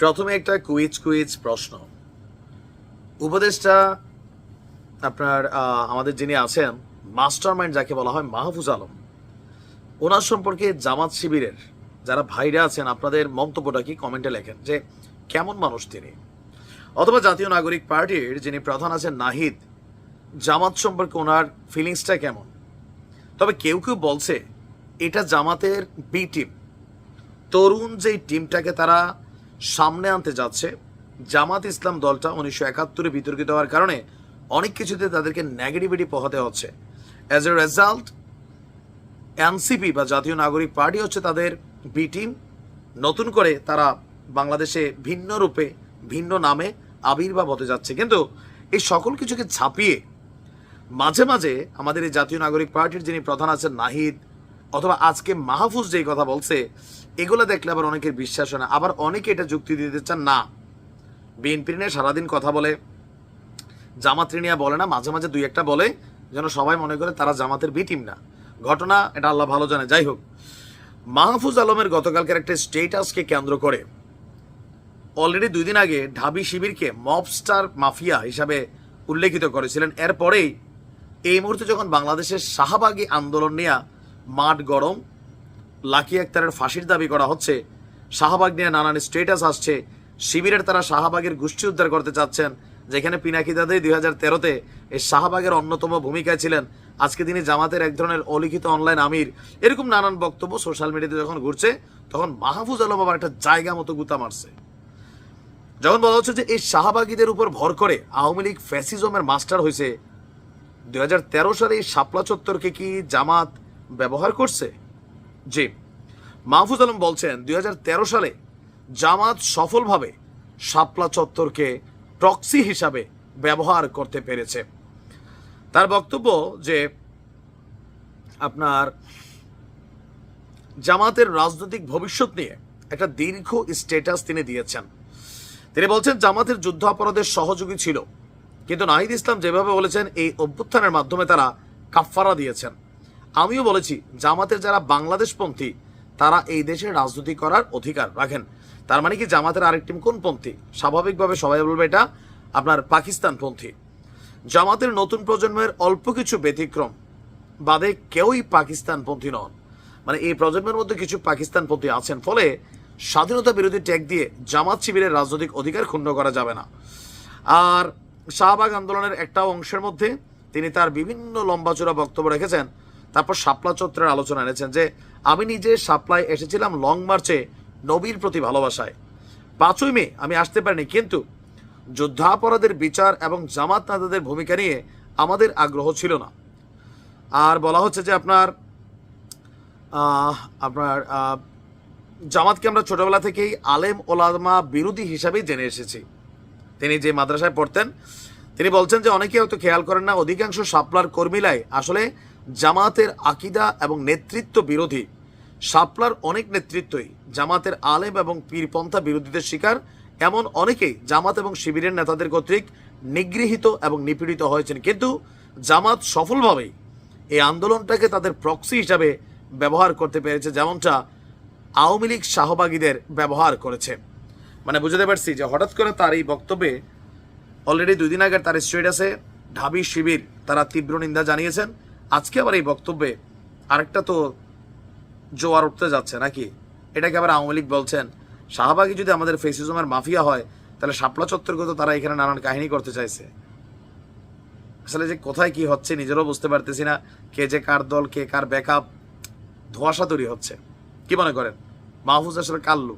প্রথমে একটা quiz quiz প্রশ্ন। উপদেশটা আপনার আমাদের যিনি আছেন মাস্টার মাইন্ড যাকে বলা হয় মাহফুজ আলম, ওনার সম্পর্কে জামাত শিবিরের যারা ভাইরা আছেন, আপনাদের মন্তব্যটা কি কমেন্টে লেখেন যে, কেমন মানুষ তিনি? অথবা জাতীয় নাগরিক পার্টির যিনি প্রধান আছেন, নাহিদ, জামাত সম্পর্কে ওনার ফিলিংসটা কেমন? তবে কেউ কেউ বলছে, এটা জামাতের বি টিম তরুণ যেই টিমটাকে তারা সামনে আনতে যাচ্ছে। জামাত ইসলাম দলটা উনিশশো একাত্তরে বিতর্কিত হওয়ার কারণে অনেক কিছুতে তাদেরকে নেগেটিভিটি পোহাতে হচ্ছে। অ্যাজ এ রেজাল্ট এনসিপি বা জাতীয় নাগরিক পার্টি হচ্ছে তাদের বি টিম নতুন করে তারা বাংলাদেশে ভিন্ন রূপে, ভিন্ন নামে আবির্ভাব হতে যাচ্ছে। কিন্তু এই সকল কিছুকে ছাপিয়ে মাঝে মাঝে আমাদের এই জাতীয় নাগরিক পার্টির যিনি প্রধান আছেন নাহিদ অথবা আজকে মাহফুজ যেই কথা বলছে, এগুলো দেখলে আবার অনেকের বিশ্বাস হয় না। আবার অনেকে এটা যুক্তি দিতে চান, না। বিএনপি নিয়ে সারাদিন কথা বলে, জামাত নিয়ে বলে না, মাঝে মাঝে দুই একটা বলে, যেন সবাই মনে করে তারা জামাতের বি টিম না। ঘটনা এটা আল্লাহ ভালো জানে। যাই হোক, মাহফুজ আলমের গতকালকের একটা স্টেটাসকে কেন্দ্র করে অলরেডি দুই দিন আগে ঢাবি শিবিরকে মবস্টার মাফিয়া হিসাবে উল্লেখিত করেছিলেন। এরপরেই এই মুহূর্তে যখন বাংলাদেশের শাহবাগী আন্দোলন নিয়ে মাঠ গরম। লাকি আক্তারের ফাঁসির দাবি করা হচ্ছে। শাহবাগ নিয়ে নানান স্টেটাস আসছে। শিবিরের তারা শাহবাগের গোষ্ঠী উদ্ধার করতে চাচ্ছেন, যেখানে পিনাকি দাদে দুই হাজার তেরোতে এই শাহবাগের অন্যতম ভূমিকায় ছিলেন। আজকে তিনি জামাতের এক ধরনের অলিখিত অনলাইন আমির। এরকম নানান বক্তব্য সোশ্যাল মিডিয়াতে যখন ঘুরছে, তখন মাহফুজ আলম আবার একটা জায়গা মতো গুতা মারছে। যখন বলা হচ্ছে যে এই শাহবাগীদের উপর ভর করে আওয়ামী লীগ ফ্যাসিজমের মাস্টার হয়েছে, দুই হাজার তেরো সালে এই শাপলা চত্বরকে কি জামাত ব্যবহার করছে? জি। মাহফুজ আলম বলছেন, দুই হাজার তেরো সালে জামাত সফলভাবে শাপলা চত্বরকে প্রক্সি হিসাবে ব্যবহার করতে পেরেছে। তার বক্তব্য যে, আপনার জামাতের রাজনৈতিক ভবিষ্যৎ নিয়ে একটা দীর্ঘ স্ট্যাটাস তিনি দিয়েছেন। তিনি বলছেন, জামাতের যুদ্ধ অপরাধের সহযোগী ছিল। কিন্তু নাহিদ ইসলাম যেভাবে বলেছেন, এই অভ্যুত্থানের মাধ্যমে তারা কাফফারা দিয়েছেন। আমিও বলেছি, জামাতের যারা বাংলাদেশপন্থী, তারা এই দেশে রাজনীতি করার অধিকার রাখেন। তার মানে কি, জামাতের আরেক টিম কোন পন্থী? স্বাভাবিকভাবে সবাই বলবে এটা আপনার পাকিস্তানপন্থী। জামাতের নতুন প্রজন্মের অল্প কিছু ব্যতিক্রম বাদে কেউই পাকিস্তানপন্থী নন। মানে এই প্রজন্মের মধ্যে কিছু পাকিস্তানপন্থী আছেন, ফলে স্বাধীনতা বিরোধী ট্যাগ দিয়ে জামাত শিবিরের রাজনৈতিক অধিকার ক্ষুণ্ণ করা যাবে না। আর শাহবাগ আন্দোলনের একটা অংশের মধ্যে তিনি তার বিভিন্ন লম্বাচূড়া বক্তব্য রেখেছেন তারপর শাপলা চত্রের আলোচনা এনেছেন যে, আমি নিজে শাপলায় এসেছিলাম লং মার্চে নবীর প্রতি ভালোবাসায়। পাঁচই মে, আমি আসতে পারিনি, কিন্তু যুদ্ধাপরাধের বিচার এবং জামাত নেতাদের ভূমিকা নিয়ে আমাদের আগ্রহ ছিল না। আর বলা হচ্ছে যে আপনার আপনার জামাতকে আমরা ছোটবেলা থেকেই আলেম ওলামা বিরোধী হিসাবেই জেনে এসেছি। তিনি যে মাদ্রাসায় পড়তেন, তিনি বলছেন যে অনেকে হয়তো খেয়াল করেন না, অধিকাংশ সাপলার কর্মীলাই আসলে জামাতের আকিদা এবং নেতৃত্ব বিরোধী। সাপলার অনেক নেতৃত্বই জামাতের আলেম এবং পীরপন্থা বিরোধীদের শিকার। এমন অনেকেই জামাত এবং শিবিরের নেতাদের কর্তৃক নিগৃহীত এবং নিপীড়িত হয়েছেন। কিন্তু জামাত সফলভাবেই এই আন্দোলনটাকে তাদের প্রক্সি হিসাবে ব্যবহার করতে পেরেছে, যেমনটা আওয়ামী লীগ শাহবাগীদের ব্যবহার করেছে। মানে বুঝতে পারছি যে হঠাৎ করে তার এই বক্তব্যে অলরেডি দুই দিন আগে তার স্টেটাসে ঢাবি শিবির তারা তীব্র নিন্দা জানিয়েছেন। আজকে আবার এই বক্তব্যে আরেকটা তো জোয়ার উঠতে যাচ্ছে, নাকি? এটাকে আবার আওয়ামী লীগ বলছেন শাহবাগী যদি আমাদের ফেসিজমের মাফিয়া হয়, তাহলে শাপলা তো তারা এখানে নানান কাহিনী করতে চাইছে। আসলে যে কোথায় কি হচ্ছে নিজেরও বুঝতে পারতেছি না, কে যে কার দল, কে কার ব্যাকআপ ধোয়াশা তৈরি হচ্ছে। কি মনে করেন? মাহফুজ আসলে কাল্লু